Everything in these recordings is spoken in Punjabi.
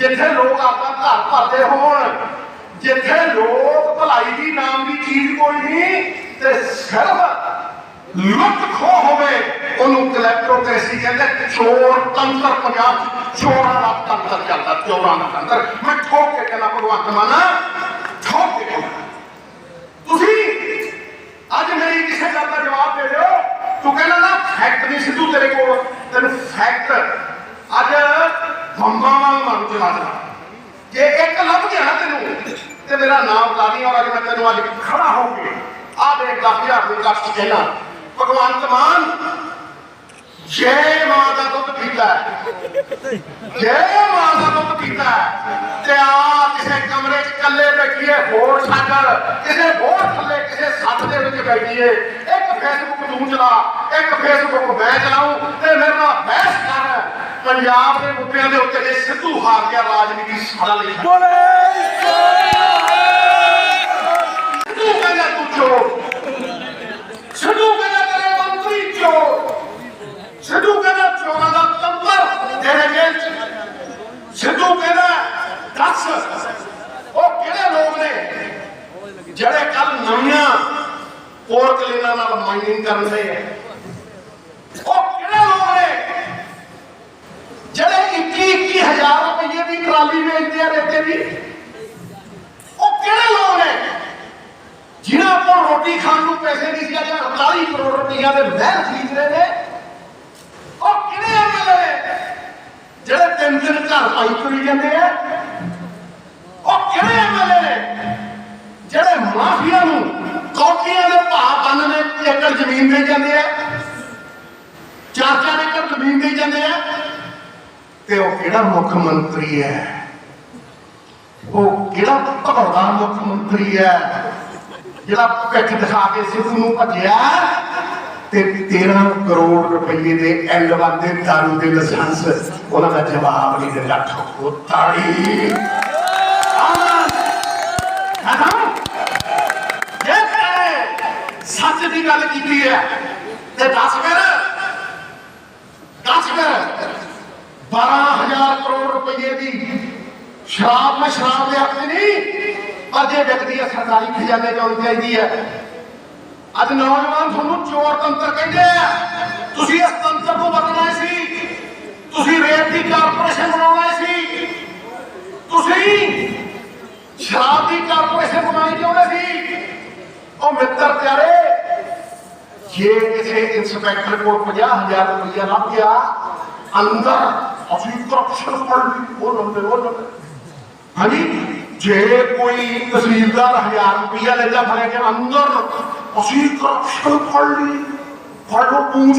ਜਿੱਥੇ ਲੋਕ ਆਪਦਾ ਘਰ ਭਰਦੇ ਹੋਣ, ਜਿੱਥੇ ਲੋਕ ਭਲਾਈ ਦੀ ਨਾਮ ਦੀ ਚੀਜ਼ ਕੋਈ ਨਹੀਂ, ਤੇ ਸਿਰਫ ਲੁੱਟ ਖੋ ਹੋਵੇ, ਉਹਨੂੰ ਕਲੈਕਟੋਕ੍ਰੇਸੀ ਕਹਿੰਦੇ ਚੋਰ ਤੰਤਰ ਪੰਜਾਬ ਚੋਰਾਂ ਦਾ ਤੰਤਰ ਚੱਲਦਾ, ਚੋਰਾਂ ਦਾ ਤੰਤਰ। ਮੈਂ ਠੋਕ ਕੇ ਕਹਿੰਦਾ ਭਗਵੰਤ ਮਾਨਾ ਠੋਕ ਕੇ ਕਹਿੰਦਾ ਤੁਸੀਂ ਅੱਜ ਮੇਰੀ ਕਿਸੇ ਗੱਲ ਦਾ ਜਵਾਬ ਦੇ ਦਿਓ, ਤੂੰ ਕਹਿੰਦਾ ਨਾ ਫੈਕਟ ਨਹੀਂ ਸਿੱਧੂ ਤੇਰੇ ਕੋਲ, ਤੈਨੂੰ ਫੈਕਟ ਬੰਬਾਂ ਵਾਂਗ ਮਨ ਚਲਾ ਜੇ ਇੱਕ ਲੱਭ ਗਿਆ ਤੈਨੂੰ, ਤੇ ਮੇਰਾ ਨਾਮ ਲਾ ਔਰ ਅੱਜ ਮੈਂ ਤੈਨੂੰ ਅੱਜ ਖੜਾ ਹੋ ਕੇ ਆ ਦੇ 10000 ਦੇ ਕੱਟ ਕਹਿਣਾ ਭਗਵੰਤ ਮਾਨ ਜੈ ਮਾਂ ਦਾ ਦੁੱਧ ਪੀਤਾ ਜੈ ਮਾਂ ਦਾ ਦੁੱਧ ਪੀਤਾ ਤੇ ਆ ਕਿਸੇ ਕਮਰੇ 'ਚ ਇਕੱਲੇ ਬੈਠੀਏ, ਹੋਰ ਛੱਡ। ਕਿਸੇ ਹੋਰ ਥੱਲੇ, ਕਿਸੇ ਸੱਤ ਦੇ ਵਿੱਚ ਬੈਠੀਏ। ਇੱਕ ਫੇਸਬੁੱਕ ਤੂੰ ਚਲਾ, ਇੱਕ ਫੇਸਬੁੱਕ ਮੈਂ ਚਲਾਉਂ ਤੇ ਮੇਰੇ ਨਾਲ ਬਹਿਸ ਕਰ। ਪੰਜਾਬ ਦੇ ਮੁੱਦਿਆਂ ਦੇ ਉੱਤੇ ਸਿੱਧੂ ਹਾਰ ਗਿਆ ਰਾਜਨੀਤੀ ਸਾਰਾ ਲਈ ਸਿੱਧੂ ਕਹਿੰਦਾ ਤੂੰ ਚੋਰ। ਸਿੱਧੂ ਕਹਿੰਦਾ ਤੇਰੇ ਮੰਤਰੀ ਚੋਰ। ਸਿੱਧੂ ਕਹਿੰਦਾ ਚੋਰਾਂ ਦਾ ਤੰਤਰ ਤੇਰੇ ਜੇਲ੍ਹ ਚ। ਸਿੱਧੂ ਕਹਿੰਦਾ ਦੱਸ ਉਹ ਕਿਹੜੇ ਲੋਕ ਨੇ ਜਿਹੜੇ ਕੱਲ ਨਵੀਆਂ ਪੋਰਟਲੇਨਾਂ ਨਾਲ ਮਾਈਨਿੰਗ ਕਰਨ ਦੇ ਆ ਉਹ ਕਿਹੜੇ ਲੋਕ ਨੇ ਜਿਹੜੇ 21 21000 ਰੁਪਏ ਦੀ ਟਰਾਲੀ ਵੇਚਦੇ ਆ ਰੇਤੇ ਦੀ ਉਹ ਕਿਹੜੇ ਲੋਕ ਨੇ? ਜਿਨ੍ਹਾਂ ਕੋਲ ਰੋਟੀ ਖਾਣ ਨੂੰ ਪੈਸੇ ਨਹੀਂ ਸੀ, ਅੱਜ 48 ਕਰੋੜ ਰੁਪਈਆ ਦੇ ਮਹਿਲ ਖਰੀਦ ਰਹੇ ਨੇ। ਉਹ ਕਿਹੜੇ ਐਮਐਲਏ ਜਿਹੜੇ ਤਿੰਨ ਤਿੰਨ ਘਰ ਪਾਈ ਤੁਰੀ ਜਾਂਦੇ ਆ। ਉਹ ਕਿਹੜੇ ਐਮਐਲਏ ਜਿਹੜੇ ਮਾਫੀਆ ਨੂੰ ਕੌਟੀਆਂ ਦੇ ਭਾਅ ਬੰਨ ਏਕੜ ਜ਼ਮੀਨ ਦੇ ਜਾਂਦੇ ਆ ਚਾਰ ਚਾਰ ਏਕੜ ਜ਼ਮੀਨ ਦੇ ਜਾਂਦੇ ਆ ਤੇ ਉਹ ਕਿਹੜਾ ਮੁੱਖ ਮੰਤਰੀ ਹੈ? ਉਹ ਕਿਹੜਾ ਭਗੌੜਾ ਮੁੱਖ ਮੰਤਰੀ ਹੈ? ਜਿਹੜਾ ਪਿੱਠ ਦਿਖਾ ਕੇ ਸਿੱਧੂ ਨੂੰ ਭੱਜਿਆ? ਤੇ 13 ਕਰੋੜ ਰੁਪਏ ਦੇ ਐਲ1 ਦੇ ਦਾਰੂ ਦੇ ਲਾਇਸੈਂਸ, ਉਹਨਾਂ ਦਾ ਜਵਾਬ ਨਹੀਂ ਦਿੱਤਾ ਠੋਕੋ ਤਾੜੀ। ਸੱਚ ਦੀ ਗੱਲ ਕੀਤੀ ਹੈ, ਤੇ ਦੱਸ ਫਿਰ। ਦੱਸ ਫਿਰ। 12000 ਕਰੋੜ ਰੁਪਏ ਦੀ ਸ਼ਰਾਬ ਮੈਂ ਸ਼ਰਾਬ ਦੇ ਹੱਕ 'ਚ ਨਹੀਂ ਪਰ ਜੇ ਵਿਕਦੀ ਹੈ ਸਰਕਾਰੀ ਖਜ਼ਾਨੇ 'ਚ ਆਉਣੀ ਚਾਹੀਦੀ ਹੈ ਅੱਜ ਨੌਜਵਾਨ ਤੁਹਾਨੂੰ ਚੋਰ ਤੰਤਰ ਕਹਿੰਦੇ ਆ ਤੁਸੀਂ ਇਸ ਤੰਤਰ ਨੂੰ ਬਦਲਣਾ ਸੀ ਤੁਸੀਂ ਰੇਟ ਦੀ ਕਾਰਪੋਰੇਸ਼ਨ ਬਣਾਉਣਾ ਸੀ ਤੁਸੀਂ ਸ਼ਰਾਬ ਦੀ ਕਾਰਪੋਰੇਸ਼ਨ ਬਣਾਉਣੀ ਚਾਹੁੰਦੇ ਸੀ ਉਹ ਮਿੱਤਰ ਪਿਆਰੇ ਜੇ ਕਿਸੇ ਇੰਸਪੈਕਟਰ ਕੋਲ 50000 ਰੁਪਇਆ ਲੱਭ ਗਿਆ ਅੰਦਰ ਅਸੀਂ ਕਰਪਸ਼ਨ ਫੜ ਲਈ ਉਹ ਲੰਦੇ ਉਹ ਲੰਦੇ ਹਾਂਜੀ, ਜੇ ਕੋਈ ਤਹਿਸੀਲਦਾਰ 1000 ਰੁਪਇਆ ਲੈਂਦਾ ਫੜਿਆ ਗਿਆ ਅੰਦਰ ਅਸੀਂ ਕਰਪਸ਼ਨ ਫੜ ਲਈ, ਫੜ ਪੂੰਛ।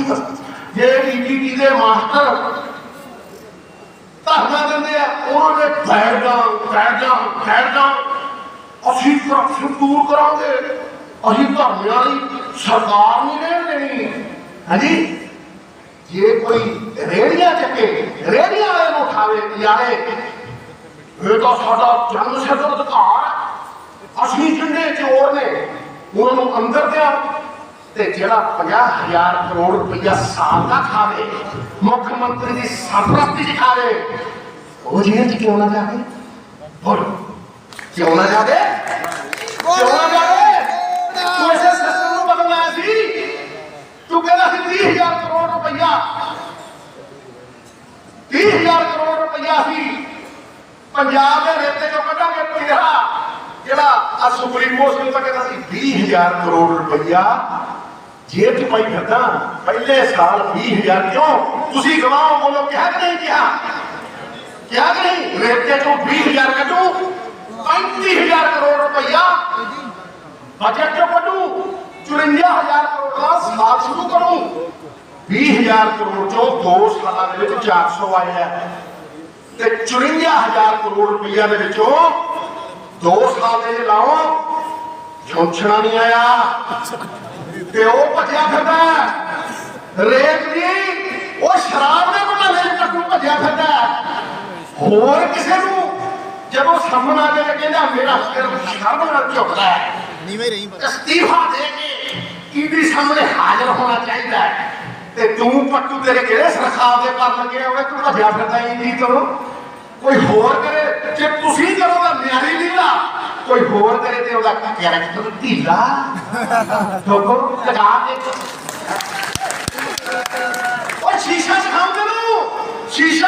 ਜੇ ਈਟੀਟੀ ਦੇ ਮਾਸਟਰ ਧਰਨਾ ਦਿੰਦੇ ਆ, ਉਹਨਾਂ ਨੇ ਬੈਠ ਜਾ ਬੈਠ ਜਾ ਅਸੀਂ ਕਰਪਸ਼ਨ ਦੂਰ ਕਰਾਂਗੇ। ਅਸੀਂ ਧਰਨਿਆਂ ਵਾਲੀ ਸਰਕਾਰ ਨਹੀਂ ਰਹਿਣ ਦੇਣੀ। ਹਾਂਜੀ ਜੇ ਕੋਈ ਰੇੜੀਆਂ ਚੱਕੇ ਰੇੜੀਆਂ ਵਾਲੇ ਨੂੰ ਉਠਾਵੇ ਲਿਆਵੇ ਇਹ ਤਾਂ ਸਾਡਾ ਜਨਮ ਸਿੱਧ ਅਧਿਕਾਰ ਹੈ। ਅਸੀਂ ਜਿੰਨੇ ਚੋਰ ਨੇ ਉਹਨਾਂ ਨੂੰ ਅੰਦਰ ਦਿਆਂ ਤੇ ਜਿਹੜਾ 50000 ਕਰੋੜ ਰੁਪਇਆ ਸਾਲ ਦਾ ਖਾਵੇ ਮੁੱਖ ਮੰਤਰੀ ਦੀ ਸਰਪ੍ਰਸਤੀ ਚ ਖਾਵੇ ਉਹ ਜੇਲ੍ਹ ਚ ਕਿਉਂ ਨਾ ਜਾਵੇ ਬੋਲੋ ਕਿਉਂ ਨਾ ਜਾਵੇ 30000 ਕਰੋੜ ਰੁਪਇਆ ਸੀ ਪੰਜਾਬ ਦੇ ਰੇਤੇ ਚੋਂ ਕੱਢਾਂਗੇ ਤੇਰਾ ਜਿਹੜਾ ਆ ਸੁਪਰੀਮ ਕੋਰਟ ਨੂੰ ਤਾਂ ਕਹਿੰਦਾ ਸੀ 20000 ਕਰੋੜ ਰੁਪਇਆ ਜੇਬ 'ਚ ਪਾਈ ਫਿਰਦਾ ਪਹਿਲੇ ਸਾਲ 20000 ਕਿਉਂ ਤੁਸੀਂ ਗਵਾਹ ਬੋਲੋ ਕਿਹਾ ਕਿ ਨਹੀਂ ਕਿਹਾ ਕਿਹਾ ਕਿ ਨਹੀਂ ਰੇਤੇ ਚੋਂ 20000 ਕੱਢੂ 35000 ਕਰੋੜ ਰੁਪਇਆ ਬਜਟ ਚੋਂ ਕੱਢੂ 54000 ਕਰੋੜ ਦਾ ਸਾਲ ਸ਼ੁਰੂ ਕਰੂੰ 20000 ਕਰੋੜ ਚੋਂ 2 ਸਾਲਾਂ ਦੇ ਵਿੱਚ 400 ਆਇਆ ਤੇ 54000 ਕਰੋੜ ਰੁਪਈਆ ਦੇ ਵਿੱਚੋਂ 2 ਸਾਲ ਦੇ ਲਾਓ ਛੋਛਣਾ ਨਹੀਂ ਆਇਆ ਤੇ ਉਹ ਭੱਜਿਆ ਫਿਰਦਾ ਹੈ। ਰੇਤ ਦੀ ਉਹ ਸ਼ਰਾਬ ਦੇ ਬਹਾਨੇ ਕੱਟੂ ਭੱਜਿਆ ਫਿਰਦਾ ਹੈ। ਹੋਰ ਕਿਸੇ ਨੂੰ ਜਦੋਂ ਸਾਹਮਣਾ ਆ ਕੇ ਕਹਿੰਦਾ ਮੇਰਾ ਸਿਰ ਸ਼ਰਮ ਨਾਲ ਝੁਕਦਾ ਹੈ ਨੀਵੇਂ ਰਹੀ ਬਸ ਅਸਤੀਫਾ ਦੇ ਕੇ ਕੀਦੀ ਸਾਹਮਣੇ ਹਾਜ਼ਰ ਹੋਣਾ ਚਾਹੀਦਾ ਹੈ ਤੇ ਤੂੰ ਪੱਟੂ ਤੇਰੇ ਕਿਹੜੇ ਸਰਖਾਵ ਦੇ ਪਰ ਲੱਗੇ ਹੋਵੇ ਤੂੰ ਭੱਜਿਆ ਫਿਰਦਾ ਇੰਨੀ ਤੋਂ ਕੋਈ ਹੋਰ ਕਰੇ ਜੇ ਤੁਸੀਂ ਕਰੋ ਤਾਂ ਨਿਆਰੀ ਲੀਲਾ ਕੋਈ ਹੋਰ ਕਰੇ ਤੇ ਉਹਦਾ ਕੈਰੈਕਟਰ ਢੀਲਾ। ਲੋਕੋ, ਲਗਾ ਕੇ ਓਏ, ਸ਼ੀਸ਼ਾ ਦਿਖਾਉਂ ਤੈਨੂੰ? ਸ਼ੀਸ਼ਾ।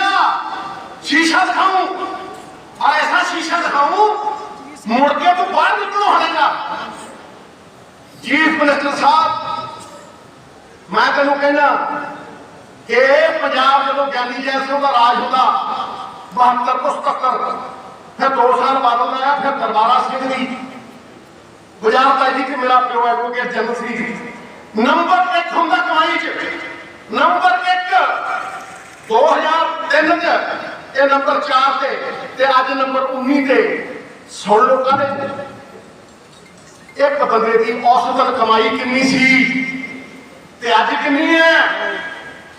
ਸ਼ੀਸ਼ਾ ਦਿਖਾਉਂ ਆ ਐਸਾ ਸ਼ੀਸ਼ਾ ਦਿਖਾਉਂ ਮੁੜ ਕੇ ਤੂੰ ਬਾਹਰ ਨਿਕਲੋ ਹੜੇਗਾ ਚੀਫ ਮਿਨਿਸਟਰ ਸਾਹਿਬ ਮੈਂ ਤੈਨੂੰ ਕਹਿੰਦਾ, ਕਿ ਇਹ ਪੰਜਾਬ ਜਦੋਂ ਗਿਆਨੀ ਜੈਲ ਦਾ ਰਾਜ ਹੁੰਦਾ 72 ਤੋਂ 77 ਫਿਰ 2 ਸਾਲ ਬਾਦਲ ਆਇਆ ਫਿਰ ਦਰਬਾਰਾ ਸਿੰਘ ਦੀ ਗੁਜ਼ਾਰਤਾ ਜੀ ਕਿ ਮੇਰਾ ਪਿਓ ਐਡਵੋਕੇਟ ਜਨਰਲ ਸੀ। ਨੰਬਰ 1 ਹੁੰਦਾ ਕਮਾਈ ਚ। ਨੰਬਰ 1 2003 ਚ, ਇਹ ਨੰਬਰ 4 ਤੇ ਤੇ ਅੱਜ ਨੰਬਰ 19 ਤੇ। ਸੁਣ ਲਓ ਕਾਹਦੇ? ਇੱਕ ਬੰਦੇ ਦੀ ਔਸਤਨ ਕਮਾਈ ਕਿੰਨੀ ਸੀ? ਤੇ ਅੱਜ ਕਿੰਨੀ ਹੈ?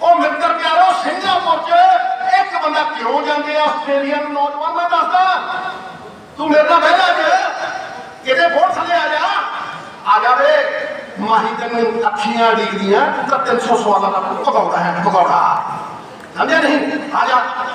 ਉਹ ਮਿੱਤਰ ਪਿਆਰੋ ਸਿੰਗਾਪੁਰ ਚ ਇੱਕ ਬੰਦਾ ਕਿਉਂ ਜਾਂਦੇ ਆ ਆਸਟ੍ਰੇਲੀਆ ਨੂੰ ਨੌਜਵਾਨ? ਦੱਸਦਾ, ਤੂੰ ਮੇਰੇ ਨਾਲ ਬਹਿ ਜਾ ਅੱਜ। ਕਿਤੇ ਫੋੜ ਥੱਲੇ ਆ ਜਾ। ਆ ਜਾਵੇ ਮਾਹੀ ਤੈਨੂੰ ਅੱਖੀਆਂ ਡਿੱਗਦੀਆਂ ਤੂੰ ਤਾਂ 300 ਸਵਾਲਾਂ ਦਾ ਭਗੌੜਾ ਹੈ ਭਗੌੜਾ ਸਮਝਿਆ ਨਹੀਂ? ਆ ਜਾ।